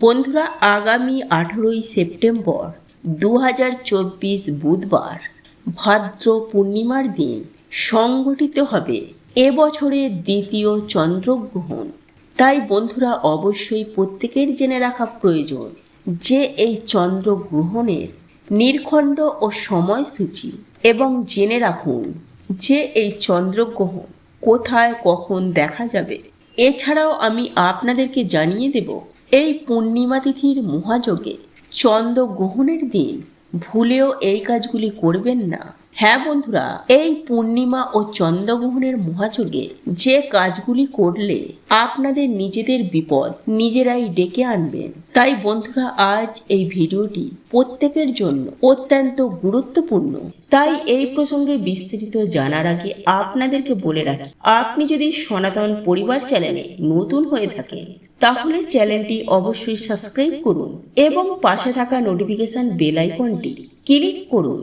বন্ধুরা, আগামী আঠেরোই সেপ্টেম্বর দু হাজার চব্বিশ বুধবার ভাদ্র পূর্ণিমার দিন সংগঠিত হবে। এবছরের দ্বিতীয় চন্দ্রগ্রহণ। তাই বন্ধুরা, অবশ্যই প্রত্যেকের জেনে রাখা প্রয়োজন যে এই চন্দ্রগ্রহণের নির্খণ্ড ও সময়সূচি এবং জেনে রাখুন যে এই চন্দ্রগ্রহণ কোথায় কখন দেখা যাবে। এছাড়াও আমি আপনাদেরকে জানিয়ে দেব এই পূর্ণিমা তিথির মহাযোগে চন্দ্রগ্রহণের দিন ভুলেও এই কাজগুলি করবেন না। হ্যাঁ বন্ধুরা, এই পূর্ণিমা ও চন্দ্রগ্রহণের মহাযোগে যে কাজগুলি করলে আপনাদের নিজেদের বিপদ নিজেরাই ডেকে আনবেন। তাই বন্ধুরা, আজ এই ভিডিওটি প্রত্যেকের জন্য অত্যন্ত গুরুত্বপূর্ণ। তাই এই প্রসঙ্গে বিস্তৃত জানার আগে আপনাদেরকে বলে রাখি, আপনি যদি সনাতন পরিবার চ্যানেলে নতুন হয়ে থাকেন, তাহলে চ্যানেলটি অবশ্যই সাবস্ক্রাইব করুন এবং পাশে থাকা নোটিফিকেশন বেল আইকনটি ক্লিক করুন।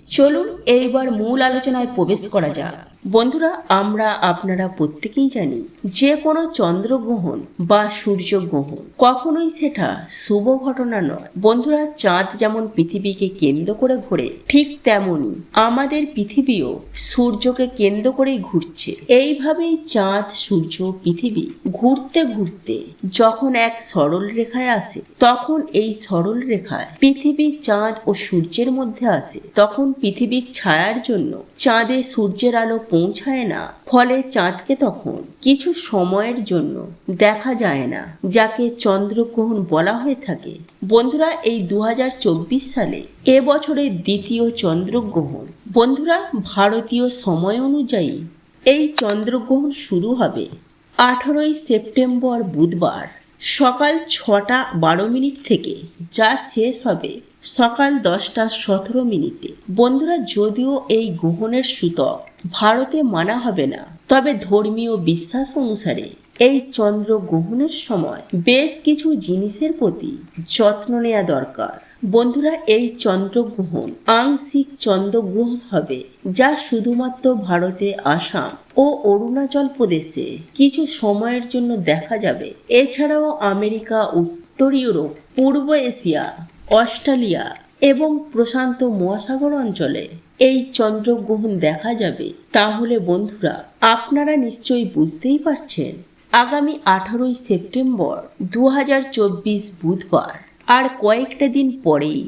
চলুন এইবার মূল আলোচনায় প্রবেশ করা যাক। বন্ধুরা, আমরা আপনারা প্রত্যেকেই জানি যে কোনো চন্দ্রগ্রহণ বা সূর্যগ্রহণ কখনোই সেটা শুভ ঘটনা নয়। বন্ধুরা, চাঁদ যেমন পৃথিবীকে কেন্দ্র করে ঘোরে, ঠিক তেমনই আমাদের পৃথিবীও সূর্যকে কেন্দ্র করেই ঘুরছে। এইভাবেই চাঁদ, সূর্য, পৃথিবী ঘুরতে ঘুরতে যখন এক সরল রেখায় আসে, তখন এই সরল রেখায় পৃথিবী, চাঁদ ও সূর্যের মধ্যে আসে, তখন পৃথিবীর ছায়ার জন্য চাঁদে সূর্যের আলো পৌঁছায় না, ফলে চাঁদকে তখন কিছু সময়ের জন্য দেখা যায় না, যাকে চন্দ্রগ্রহণ বলা হয়ে থাকে। বন্ধুরা, এই দু হাজার চব্বিশ সালে এবছরের দ্বিতীয় চন্দ্রগ্রহণ। বন্ধুরা, ভারতীয় সময় অনুযায়ী এই চন্দ্রগ্রহণ শুরু হবে আঠারোই সেপ্টেম্বর বুধবার। সকাল ছটা বারো মিনিট থেকে যা শেষ হবে সকাল দশটা সতেরো মিনিটে। বন্ধুরা, যদিও এই গ্রহণের সূতক ভারতে মানা হবে না, তবে ধর্মীয় বিশ্বাস অনুসারে এই চন্দ্র গ্রহণের সময় বেশ কিছু জিনিসের প্রতি যত্ন নেওয়া দরকার। বন্ধুরা, এই চন্দ্রগ্রহণ আংশিক চন্দ্রগ্রহণ হবে, যা শুধুমাত্র ভারতে আসাম ও অরুণাচল প্রদেশে কিছু সময়ের জন্য দেখা যাবে। এছাড়াও আমেরিকা, উত্তর ইউরোপ, পূর্ব এশিয়া, অস্ট্রেলিয়া এবং প্রশান্ত মহাসাগর অঞ্চলে এই চন্দ্রগ্রহণ দেখা যাবে। তাহলে বন্ধুরা, আপনারা নিশ্চয়ই বুঝতেই পারছেন, আগামী আঠারোই সেপ্টেম্বর দু হাজার চব্বিশ বুধবার আর কয়েকটা দিন পরেই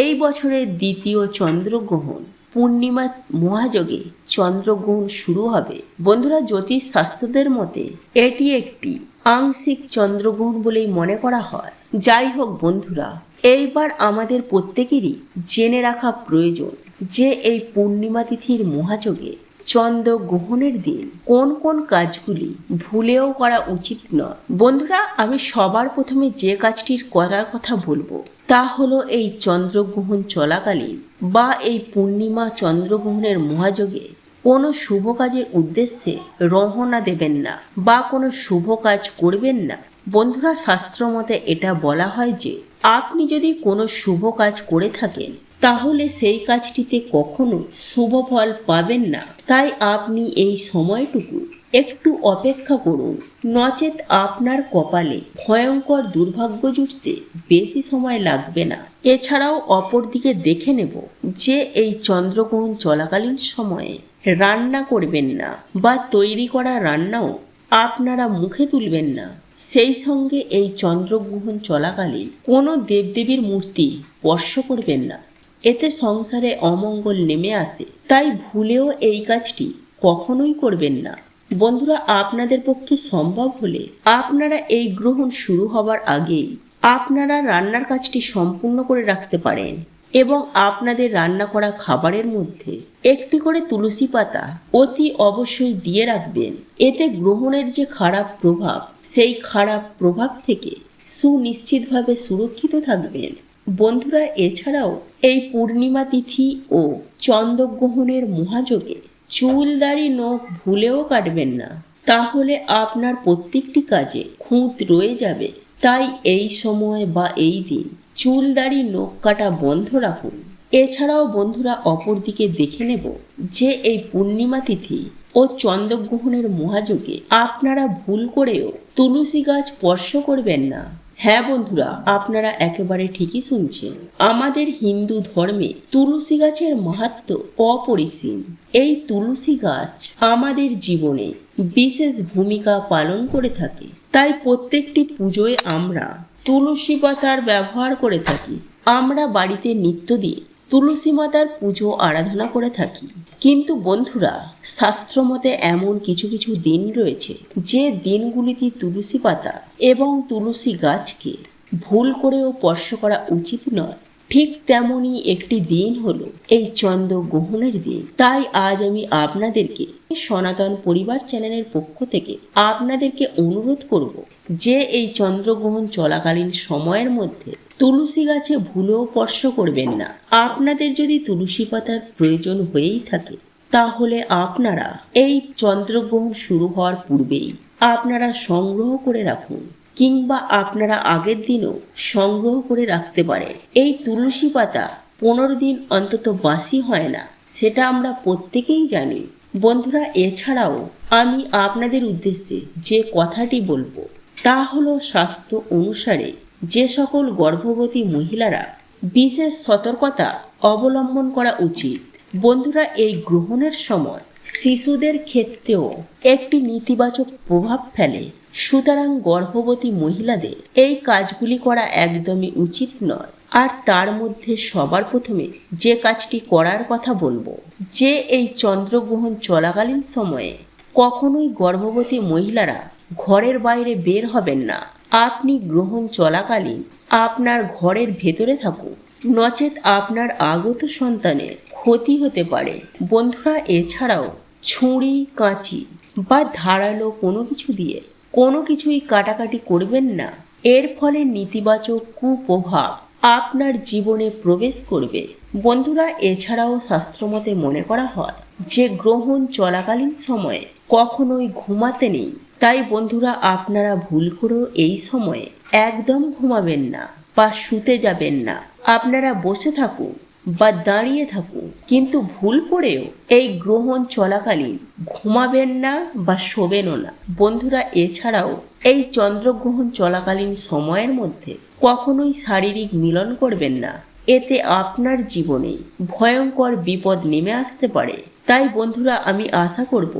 এই বছরের দ্বিতীয় চন্দ্রগ্রহণ, পূর্ণিমা মহাযোগে চন্দ্রগ্রহণ শুরু হবে। বন্ধুরা, জ্যোতিষ শাস্ত্রদের মতে এটি একটি আংশিক চন্দ্রগ্রহণ বলেই মনে করা হয়। যাই হোক বন্ধুরা, এইবার আমাদের প্রত্যেকেরই জেনে রাখা প্রয়োজন যে এই পূর্ণিমা তিথির মহাযোগে চন্দ্র গ্রহণের দিন। কোন কোন কাজগুলি ভুলেও করা উচিত নয়। বন্ধুরা, আমি সবার প্রথমে যে কাজটির করার কথা বলব, তা হলো এই চন্দ্রগ্রহণ চলাকালীন বা এই পূর্ণিমা চন্দ্রগ্রহণের মহাযোগে কোনো শুভ কাজের উদ্দেশ্যে রহনা দেবেন না বা কোনো শুভ কাজ করবেন না। বন্ধুরা, শাস্ত্র মতে এটা বলা হয় যে আপনি যদি কোনো শুভ কাজ করে থাকেন, তাহলে সেই কাজটিতে কখনো শুভ ফল পাবেন না। তাই আপনি এই সময়টুকু একটু অপেক্ষা করুন। নচেত আপনার কপালে ভয়ঙ্কর দুর্ভাগ্য জুটতে বেশি সময় লাগবে না। এছাড়াও অপরদিকে দেখে নেব যে এই চন্দ্রগ্রহণ চলাকালীন সময়ে রান্না করবেন না বা তৈরি করা রান্নাও আপনারা মুখে তুলবেন না। সেই সঙ্গে এই চন্দ্রগ্রহণ চলাকালীন কোনো দেবদেবীর মূর্তি স্পর্শ করবেন না। এতে সংসারে অমঙ্গল নেমে আসে। তাই ভুলেও এই কাজটি কখনোই করবেন না। বন্ধুরা, আপনাদের পক্ষে সম্ভব হলে আপনারা এই গ্রহণ শুরু হবার আগেই আপনারা রান্নার কাজটি সম্পূর্ণ করে রাখতে পারেন। এবং আপনাদের রান্না করা খাবারের মধ্যে একটি করে তুলসী পাতা অতি অবশ্যই দিয়ে রাখবেন। এতে গ্রহণের যে খারাপ প্রভাব, সেই খারাপ প্রভাব থেকে সুনিশ্চিতভাবে সুরক্ষিত থাকবেন। বন্ধুরা, এছাড়াও এই পূর্ণিমা তিথি ও চন্দ্রগ্রহণের মহাযোগে চুল দাড়ি নখ ভুলেও কাটবেন না। তাহলে আপনার প্রত্যেকটি কাজে খুঁত রয়ে যাবে। তাই এই সময় বা এই দিন চুল দাড়ি নখ কাটা বন্ধ রাখুন এছাড়াও বন্ধুরা অপরদিকে দেখে নেব যে এই পূর্ণিমা তিথি ও চন্দ্রগ্রহণের মহাযোগে আপনারা ভুল করেও তুলসী গাছ স্পর্শ করবেন না। হ্যাঁ বন্ধুরা, আপনারা একেবারে ঠিকই শুনছেন। আমাদের হিন্দু ধর্মে তুলসী গাছের মাহাত্ম অপরিসীম। এই তুলসী গাছ আমাদের জীবনে বিশেষ ভূমিকা পালন করে থাকে। তাই প্রত্যেকটি পুজোয় আমরা তুলসী পাতার ব্যবহার করে থাকি। আমরা বাড়িতে নিত্যদিন তুলসী মাতার পুজো, আরাধনা করে থাকি। কিন্তু বন্ধুরা শাস্ত্রমতে এমন কিছু কিছু দিন রয়েছে, যে দিনগুলিতে তুলসী পাতা এবং তুলসী গাছকে ভুল করেও স্পর্শ করা উচিত নয়। ঠিক তেমনই একটি দিন হলো এই চন্দ্র গ্রহণের দিন। তাই আজ আমি আপনাদেরকে সনাতন পরিবার চ্যানেলের পক্ষ থেকে আপনাদেরকে অনুরোধ করব যে এই চন্দ্রগ্রহণ চলাকালীন সময়ের মধ্যে তুলসী গাছে ভুলেও স্পর্শ করবেন না। আপনাদের যদি তুলসী পাতার প্রয়োজন হয়েই থাকে, তাহলে আপনারা এই চন্দ্রগ্রহণ শুরু হওয়ার পূর্বেই আপনারা সংগ্রহ করে রাখুন, কিংবা আপনারা আগের দিনও সংগ্রহ করে রাখতে পারেন। এই তুলসী পাতা পনেরো দিন অন্তত বাসি হয় না, সেটা আমরা প্রত্যেকেই জানি। বন্ধুরা, এছাড়াও আমি আপনাদের উদ্দেশ্যে যে কথাটি বলব তা হলো স্বাস্থ্য অনুসারে যে সকল গর্ভবতী মহিলারা বিশেষ সতর্কতা অবলম্বন করা উচিত। বন্ধুরা, এই গ্রহণের সময় শিশুদের ক্ষেত্রেও একটি নেতিবাচক প্রভাব ফেলে। সুতরাং গর্ভবতী মহিলাদের এই কাজগুলি করা একদমই উচিত নয়। আর তার মধ্যে সবার প্রথমে যে কাজটি করার কথা বলব, যে এই চন্দ্রগ্রহণ চলাকালীন সময়ে কখনোই গর্ভবতী মহিলারা ঘরের বাইরে বের হবেন না। আপনি গ্রহণ চলাকালীন আপনার ঘরের ভেতরে থাকুন। নচেত আপনার আগত সন্তানের ক্ষতি হতে পারে। বন্ধুরা, এছাড়াও ছুরি, কাঁচি বা ধারালো কোনো কিছু দিয়ে কোনো কিছুই কাটাকাটি করবেন না। এর ফলে নেতিবাচক কুপ্রভাব আপনার জীবনে প্রবেশ করবে। বন্ধুরা, এছাড়াও শাস্ত্রমতে মনে করা হয় যে, গ্রহণ চলাকালীন সময়ে কখনোই ঘুমাতে নেই। তাই বন্ধুরা আপনারা ভুল করেও এই সময়ে একদম ঘুমাবেন না বা শুতে যাবেন না। আপনারা বসে থাকুন বা দাঁড়িয়ে থাকুন, কিন্তু ভুল করেও এই গ্রহণ চলাকালীন ঘুমাবেন না বা শোবেনও না। বন্ধুরা, এছাড়াও এই চন্দ্রগ্রহণ চলাকালীন সময়ের মধ্যে কখনোই শারীরিক মিলন করবেন না। এতে আপনার জীবনে ভয়ঙ্কর বিপদ নেমে আসতে পারে। তাই বন্ধুরা, আমি আশা করব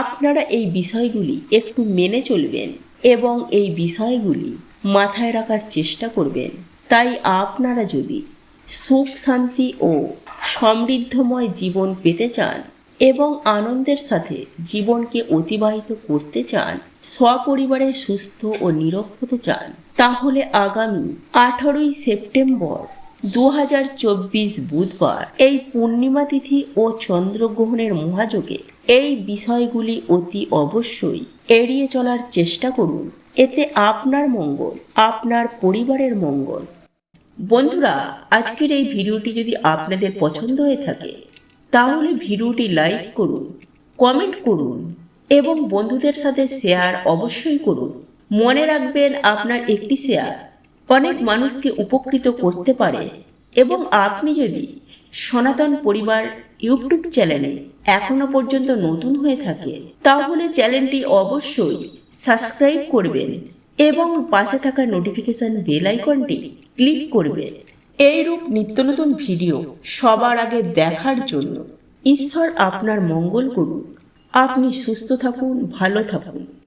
আপনারা এই বিষয়গুলি একটু মেনে চলবেন এবং এই বিষয়গুলি মাথায় রাখার চেষ্টা করবেন। তাই আপনারা যদি সুখ, শান্তি ও সমৃদ্ধময় জীবন পেতে চান এবং আনন্দের সাথে জীবনকে অতিবাহিত করতে চান, সপরিবারে সুস্থ ও নীরব হতে চান, তাহলে আগামী আঠারোই সেপ্টেম্বর দু হাজার চব্বিশ বুধবার এই পূর্ণিমা তিথি ও চন্দ্রগ্রহণের মহাযোগে এই বিষয়গুলি অতি অবশ্যই এড়িয়ে চলার চেষ্টা করুন। এতে আপনার মঙ্গল, আপনার পরিবারের মঙ্গল। বন্ধুরা, আজকের এই ভিডিওটি যদি আপনাদের পছন্দ হয়ে থাকে, তাহলে ভিডিওটি লাইক করুন, কমেন্ট করুন এবং বন্ধুদের সাথে শেয়ার অবশ্যই করুন। মনে রাখবেন, আপনার একটি শেয়ার অনেক মানুষকে উপকৃত করতে পারে। এবং আপনি যদি সনাতন পরিবার ইউটিউব চ্যানেলে এখনও পর্যন্ত নতুন হয়ে থাকে, তাহলে চ্যানেলটি অবশ্যই সাবস্ক্রাইব করবেন এবং পাশে থাকা নোটিফিকেশন বেল আইকনটি ক্লিক করবেন। এইরূপ নিত্য নতুন ভিডিও সবার আগে দেখার জন্য ঈশ্বর আপনার মঙ্গল করুন। আপনি সুস্থ থাকুন, ভালো থাকুন।